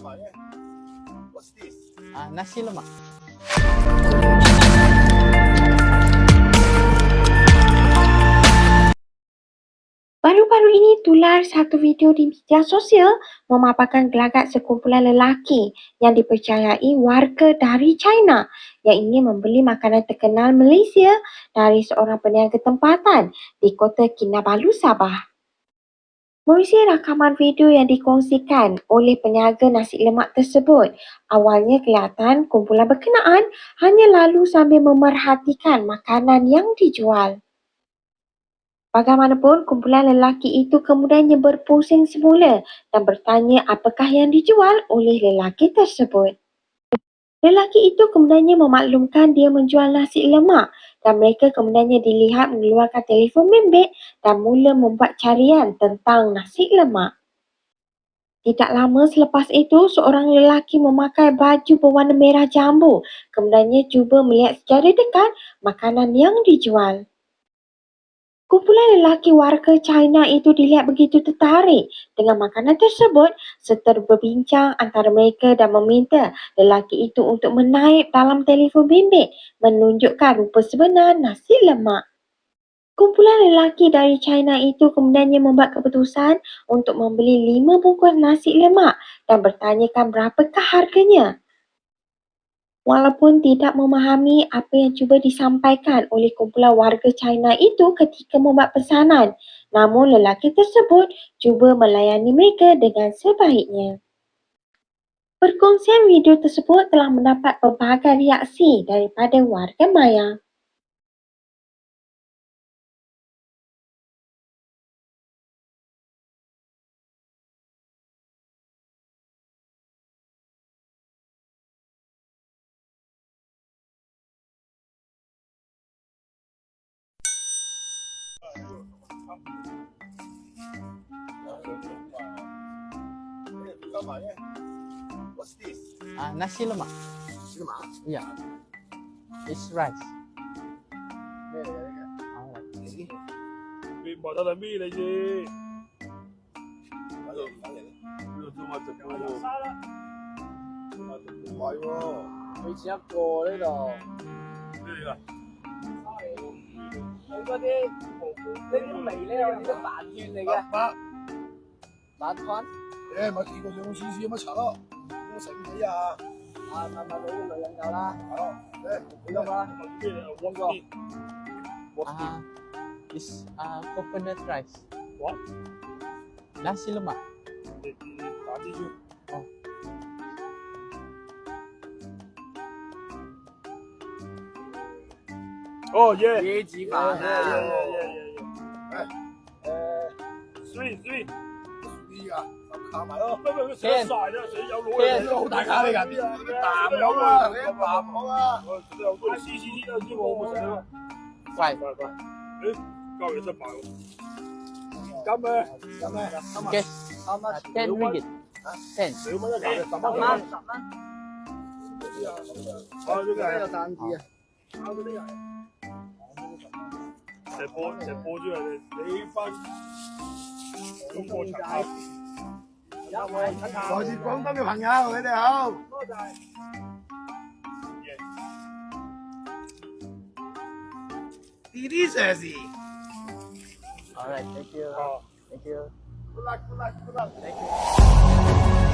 Lama ya. What's this? Ah, nasi lemak. Baru-baru ini tular satu video di media sosial memaparkan gelagat sekumpulan lelaki yang dipercayai warga dari China yang ingin membeli makanan terkenal Malaysia dari seorang peniaga tempatan di kota Kinabalu, Sabah. Menerusi rakaman video yang dikongsikan oleh peniaga nasi lemak tersebut, awalnya kelihatan kumpulan berkenaan hanya lalu sambil memerhatikan makanan yang dijual. Bagaimanapun, kumpulan lelaki itu kemudiannya berpusing semula dan bertanya apakah yang dijual oleh lelaki tersebut. Lelaki itu kemudiannya memaklumkan dia menjual nasi lemak dan mereka kemudiannya dilihat mengeluarkan telefon bimbit dan mula membuat carian tentang nasi lemak. Tidak lama selepas itu, seorang lelaki memakai baju berwarna merah jambu kemudiannya cuba melihat secara dekat makanan yang dijual. Kumpulan lelaki warga China itu dilihat begitu tertarik dengan makanan tersebut serta berbincang antara mereka dan meminta lelaki itu untuk menaip dalam telefon bimbit menunjukkan rupa sebenar nasi lemak. Kumpulan lelaki dari China itu kemudiannya membuat keputusan untuk membeli lima bungkus nasi lemak dan bertanyakan berapakah harganya. Walaupun tidak memahami apa yang cuba disampaikan oleh kumpulan warga China itu ketika membuat pesanan, namun lelaki tersebut cuba melayani mereka dengan sebaiknya. Perkongsian video tersebut telah mendapat pelbagai reaksi daripada warga maya. Lama ya. What's this? Ah, nasi lemak. Lama. Ya. It's rice. Ya, ya, ya. Alright. Ini. 你冇得谂咩嚟啫？ Halo, mana ni? 呢个做乜直播喎？ Wah, yo. 佢似一个呢度，咩嚟㗎？佢嗰啲呢啲味咧，有啲都饭转嚟嘅，爸，饭团 诶，咪见过两次试乜茶咯？我食唔起啊！啊，买买到个女人有啦，好，诶，你得啦，咩嚟？What 个 What Ah, it's ah coconut rice. What? Nasi lemak. 你你打蜘蛛？哦耶！椰子饭耶耶啊，耶耶耶！诶 Three three， 啲噶，卡埋咯，死人晒啦，死有佬，死人都好大卡嚟噶，大淡啊啦，啲淡友啊，我有好多黐黐黐黐我冇食啊，喂，喂，喂，诶，交易失败喎。金嘅，金咩，金啊，ten ringgit，啊，ten，十蚊，十蚊，十蚊，十蚊，啊，呢个系单子啊，啊，呢个系，成波，成波出嚟，你翻。中国茶客。来自广东嘅朋友，你哋好。Delicious。 Alright, thank you. 啊。 Thank you. Good luck, good luck, good luck. Thank you.